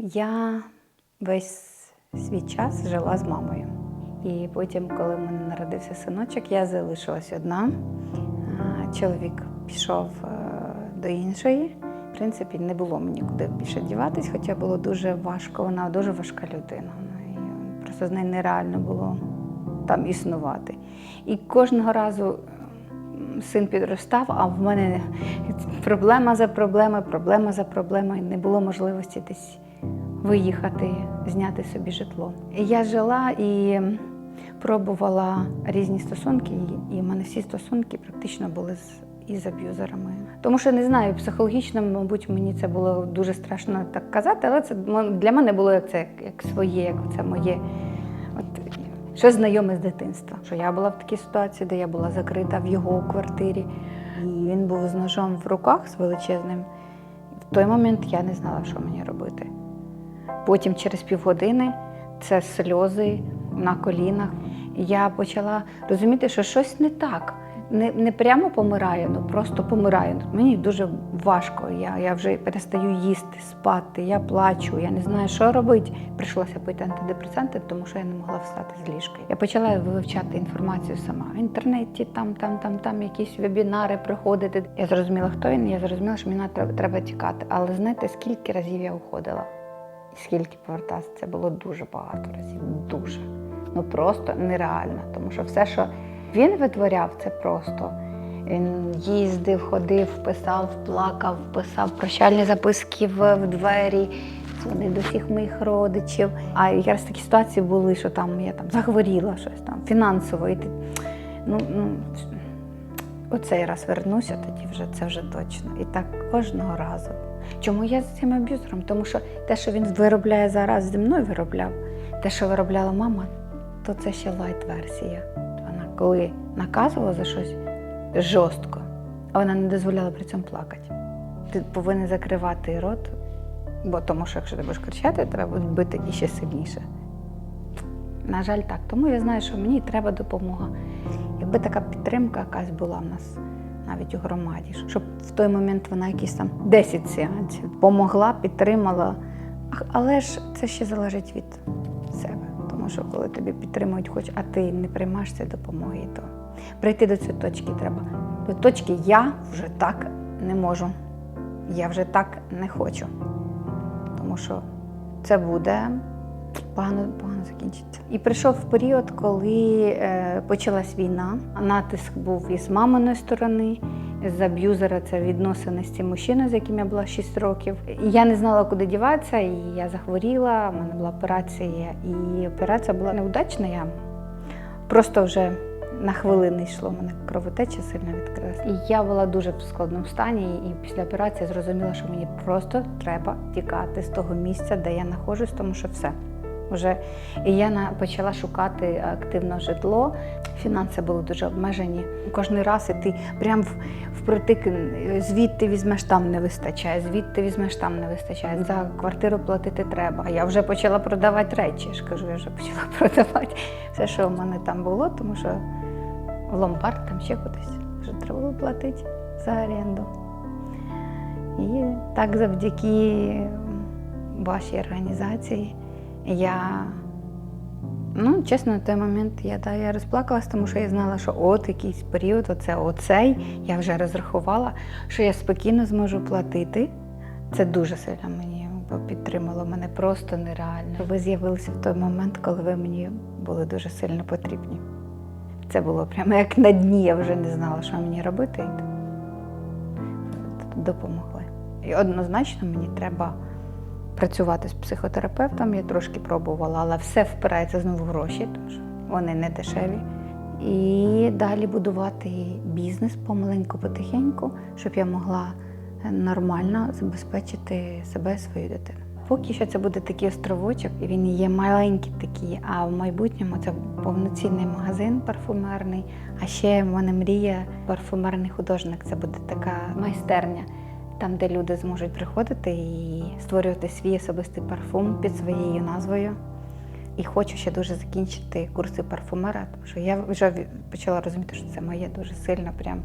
Я весь свій час жила з мамою. І потім, коли в мене народився синочок, я залишилась одна. Чоловік пішов е, до іншої. В принципі, не було мені куди більше діватись, хоча було дуже важко. Вона дуже важка людина. Просто з нею нереально було там існувати. І кожного разу син підростав, а в мене проблема за проблемою, проблема за проблемою. Не було можливості десь виїхати, зняти собі житло. Я жила і пробувала різні стосунки, і- в мене всі стосунки практично були з із аб'юзерами. Тому що не знаю, психологічно, мабуть, мені це було дуже страшно так казати, але це для мене було як це як, своє, як це моє. От, що знайоме з дитинства. Що я була в такій ситуації, де я була закрита в його квартирі, і він був з ножом в руках з величезним. В той момент я не знала, що мені робити. Потім, через півгодини, це сльози на колінах. Я почала розуміти, що щось не так. Не, не прямо помираю, ну просто помираю. Мені дуже важко. Я, я вже перестаю їсти, спати, я плачу, я не знаю, що робити. Прийшлося пити антидепресанти, тому що я не могла встати з ліжка. Я почала вивчати інформацію сама в інтернеті, там, там, там, там якісь вебінари проходити. Я зрозуміла, хто він, я зрозуміла, що мені треба тікати. Але знаєте, скільки разів я уходила? Скільки повертатися, це було дуже багато разів. Дуже. Ну просто нереально. Тому що все, що він витворяв, це просто. Він їздив, ходив, писав, плакав, писав прощальні записки в, в двері, дзвонив до всіх моїх родичів. А якраз такі ситуації були, що там я там захворіла щось там фінансово. І ти, ну, ну, оцей раз вернуся, тоді вже це вже точно. І так кожного разу. Чому я з цим аб'юзером? Тому що те, що він виробляє зараз зі мною виробляв, те, що виробляла мама, то це ще лайт-версія. Вона коли наказувала за щось жорстко, а вона не дозволяла при цьому плакати. Ти повинен закривати рот, бо тому що якщо ти будеш кричати, тебе будуть бити іще сильніше. На жаль, так. Тому я знаю, що мені треба допомога. Якби така підтримка якась була в нас навіть у громаді, щоб в той момент вона якісь там 10 сеансів помогла, підтримала. Але ж це ще залежить від себе. Тому що коли тобі підтримують, хоч, а ти не приймаєш цієї допомоги, то прийти до цієї точки треба. До точки я вже так не можу. Я вже так не хочу. Тому що це буде погано, погано закінчиться. І прийшов період, коли е, почалась війна. Натиск був із маминої сторони, з аб'юзера це відносини з цим мужчиною, з яким я була 6 років. Я не знала, куди діватися, і я захворіла. У мене була операція, і операція була неудачна. Я просто вже на хвилини йшло, у мене кровотеча сильно відкрилася. І я була дуже в складному стані, і після операції зрозуміла, що мені просто треба тікати з того місця, де я знаходжусь, тому що все. Вже і я почала шукати активно житло. Фінанси були дуже обмежені. Кожен раз і ти прям впритик, звідти візьмеш там не вистачає, звідти візьмеш там не вистачає. За квартиру платити треба. А я вже почала продавати речі. Я ж кажу, я вже почала продавати все, що в мене там було, тому що в ломбард там ще кудись. Вже треба було платити за оренду. І так завдяки вашій організації я, ну, чесно, на той момент я, да, я розплакалась, тому що я знала, що от якийсь період, оце, оцей, я вже розрахувала, що я спокійно зможу платити. Це дуже сильно мені підтримало мене просто нереально. Ви з'явилися в той момент, коли ви мені були дуже сильно потрібні. Це було прямо як на дні, я вже не знала, що мені робити. Допомогли. І однозначно мені треба працювати з психотерапевтом. Я трошки пробувала, але все впирається знову в гроші, що вони не дешеві. І далі будувати бізнес помаленьку, потихеньку, щоб я могла нормально забезпечити себе і свою дитину. Поки що це буде такий островочок, і він є маленький такий, а в майбутньому це повноцінний магазин парфумерний. А ще в мене мрія парфумерний художник. Це буде така майстерня, там, де люди зможуть приходити і створювати свій особистий парфум під своєю назвою. І хочу ще дуже закінчити курси парфумера, тому що я вже почала розуміти, що це моє дуже сильно прям